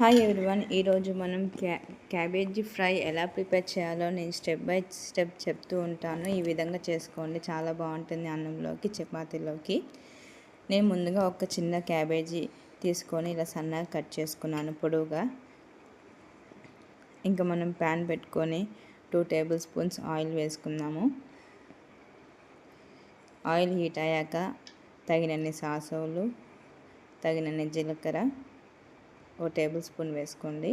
Hi everyone ఈరోజు మనం క్యా క్యాబేజీ ఫ్రై ఎలా ప్రిపేర్ చేయాలో నేను స్టెప్ బై స్టెప్ చెప్తూ ఉంటాను. ఈ విధంగా చేసుకోండి. చాలా బాగుంటుంది అన్నంలోకి చపాతీలోకి. నేను ముందుగా ఒక చిన్న క్యాబేజీ తీసుకొని ఇలా సన్నగా కట్ చేసుకున్నాను పొడవుగా. ఇంకా మనం ప్యాన్ పెట్టుకొని టూ టేబుల్ స్పూన్స్ ఆయిల్ వేసుకుందాము. ఆయిల్ హీట్ అయ్యాక తగినన్ని సాసవులు తగినన్ని జీలకర్ర ఒక టేబుల్ స్పూన్ వేసుకోండి.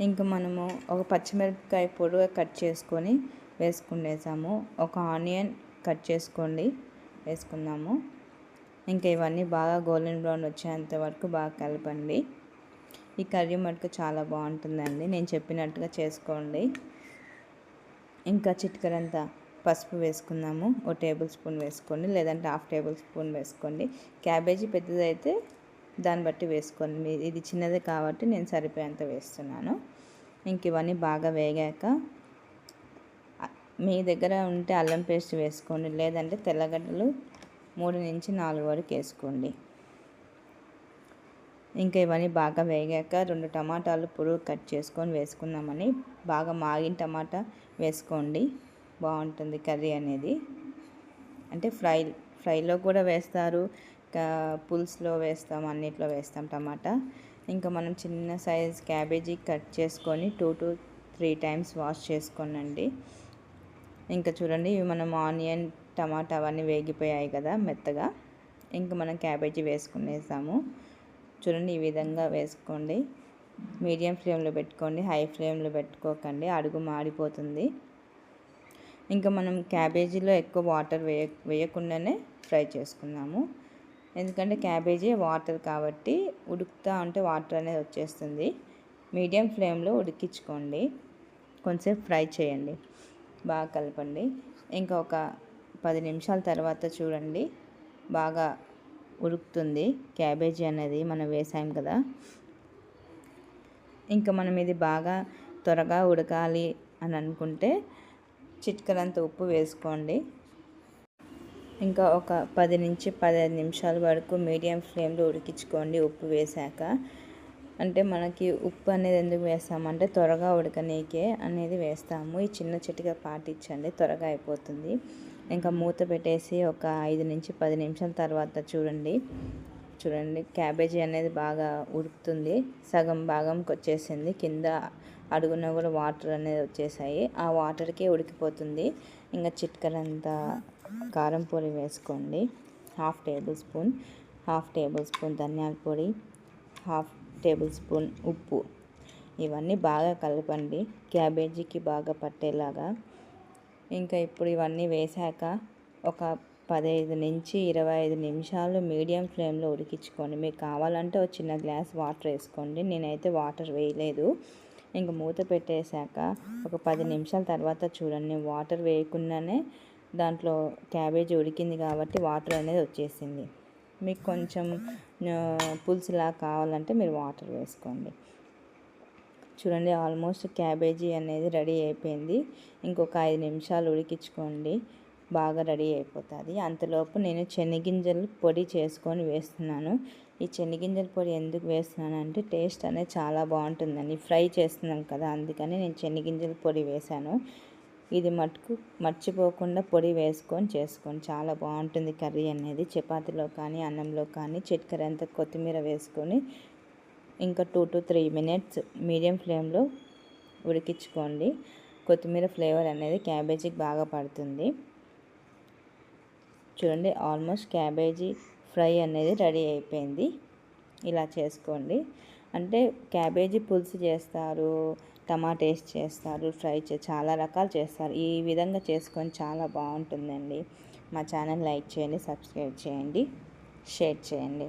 ఇంకా మనము ఒక పచ్చిమిరపకాయ పొడిగా కట్ చేసుకొని వేసుకునేసాము ఒక ఆనియన్ కట్ చేసుకోండి. వేసుకుందాము. ఇంకా ఇవన్నీ బాగా గోల్డెన్ బ్రౌన్ వచ్చేంత వరకు బాగా కలపండి. ఈ కర్రీ మటుకు చాలా బాగుంటుందండి. నేను చెప్పినట్టుగా చేసుకోండి. ఇంకా చిట్కరంతా పసుపు వేసుకుందాము. ఒక టేబుల్ స్పూన్ వేసుకోండి. లేదంటే హాఫ్ టేబుల్ స్పూన్ వేసుకోండి. క్యాబేజీ పెద్దదైతే దాన్ని బట్టి వేసుకోండి. ఇది చిన్నది కాబట్టి నేను సరిపోయేంత వేస్తున్నాను. ఇంక ఇవన్నీ బాగా వేగాక మీ దగ్గర ఉంటే అల్లం పేస్ట్ వేసుకోండి. లేదంటే తెల్లగడ్డలు మూడు నుంచి నాలుగు వరకు వేసుకోండి. ఇంకా ఇవన్నీ బాగా వేగాక రెండు టమాటాలు పురుగు కట్ చేసుకొని వేసుకుందామని బాగా మాగిన టమాటా వేసుకోండి. బాగుంటుంది కర్రీ అనేది. అంటే ఫ్రై ఫ్రైలో కూడా వేస్తారు. పులుసులో వేస్తాం అన్నిట్లో వేస్తాం టమాటా. ఇంకా మనం చిన్న సైజ్ క్యాబేజీ కట్ చేసుకొని two to three times wash చేసుకోనండి. ఇంకా చూడండి ఇవి మనం ఆనియన్ టమాటా అవన్నీ వేగిపోయాయి కదా మెత్తగా. ఇంకా మనం క్యాబేజీ వేసుకునేసాము. చూడండి ఈ విధంగా వేసుకోండి. మీడియం ఫ్లేమ్లో పెట్టుకోండి హై ఫ్లేమ్లో పెట్టుకోకండి అడుగు మాడిపోతుంది. ఇంకా మనం క్యాబేజీలో ఎక్కువ వాటర్ వేయ వేయకుండానే ఫ్రై చేసుకున్నాము ఎందుకంటే క్యాబేజీ వాటర్ కాబట్టి ఉడుకుతా ఉంటే వాటర్ అనేది వచ్చేస్తుంది. మీడియం ఫ్లేమ్లో ఉడికించుకోండి. కొంచెంసేపు ఫ్రై చేయండి. బాగా కలపండి. ఇంకా ఒక పది నిమిషాల తర్వాత చూడండి. బాగా ఉడుకుతుంది. క్యాబేజీ అనేది మనం వేసాం కదా. ఇంకా మనం ఇది బాగా త్వరగా ఉడకాలి అని అనుకుంటే చిట్కలంత ఉప్పు వేసుకోండి. ఇంకా ఒక పది నుంచి పదిహేను నిమిషాల వరకు మీడియం ఫ్లేమ్లో ఉడికించుకోండి ఉప్పు వేసాక. అంటే మనకి ఉప్పు అనేది ఎందుకు వేస్తామంటే త్వరగా ఉడకనీకే అనేది వేస్తాము. ఈ చిన్న చిటిగా పాటించండి త్వరగా అయిపోతుంది. ఇంకా మూత పెట్టేసి ఒక ఐదు నుంచి పది నిమిషాల తర్వాత చూడండి. చూడండి క్యాబేజీ అనేది బాగా ఉడుకుతుంది. సగం భాగంకి వచ్చేసింది. కింద అడుగున కూడా వాటర్ అనేది వచ్చేసాయి. ఆ వాటర్కే ఉడికిపోతుంది. ఇంకా చిట్కలంతా కారం పొడి వేసుకోండి. Half tablespoon half tablespoon ధనియాల పొడి హాఫ్ టేబుల్ స్పూన్ ఉప్పు. ఇవన్నీ బాగా కలపండి. క్యాబేజీకి బాగా పట్టేలాగా. ఇంకా ఇప్పుడు ఇవన్నీ వేశాక ఒక పదహైదు నుంచి ఇరవై ఐదు నిమిషాలు మీడియం ఫ్లేమ్లో ఉడికించుకోండి. మీకు కావాలంటే ఒక చిన్న గ్లాస్ వాటర్ వేసుకోండి. నేనైతే వాటర్ వేయలేదు. ఇంక మూత పెట్టేశాక ఒక పది నిమిషాల తర్వాత చూడండి. వాటర్ వేయకుండానే దాంట్లో క్యాబేజీ ఉడికింది కాబట్టి వాటర్ అనేది వచ్చేసింది. మీకు కొంచెం పులుసులా కావాలంటే మీరు వాటర్ వేసుకోండి. చూడండి ఆల్మోస్ట్ క్యాబేజీ అనేది రెడీ అయిపోయింది. ఇంకొక ఐదు నిమిషాలు ఉడికించుకోండి బాగా రెడీ అయిపోతుంది. అంతలోపు నేను చెనిగింజల పొడి చేసుకొని వేస్తున్నాను. ఈ చెనిగింజల పొడి ఎందుకు వేస్తున్నాను అంటే టేస్ట్ అనేది చాలా బాగుంటుందండి ఫ్రై చేస్తున్నాం కదా అందుకని నేను చెనిగింజల పొడి వేశాను. ఇది మటుకు మర్చిపోకుండా పొడి వేసుకొని చేసుకోండి. చాలా బాగుంటుంది కర్రీ అనేది. చపాతీలో కానీ అన్నంలో కానీ చిట్కర అంత కొత్తిమీర వేసుకొని ఇంకా two to three minutes medium ఫ్లేమ్లో ఉడికించుకోండి. కొత్తిమీర ఫ్లేవర్ అనేది క్యాబేజీకి బాగా పడుతుంది. చూడండి ఆల్మోస్ట్ క్యాబేజీ ఫ్రై అనేది రెడీ అయిపోయింది. ఇలా చేసుకోండి. అంటే క్యాబేజీ పులుసు చేస్తారు టమాటా వేసి చేస్తారు ఫ్రై చే చాలా రకాలు చేస్తారు. ఈ విధంగా చేసుకొని చాలా బాగుంటుందండి. మా ఛానల్ లైక్ చేయండి సబ్స్క్రైబ్ చేయండి షేర్ చేయండి.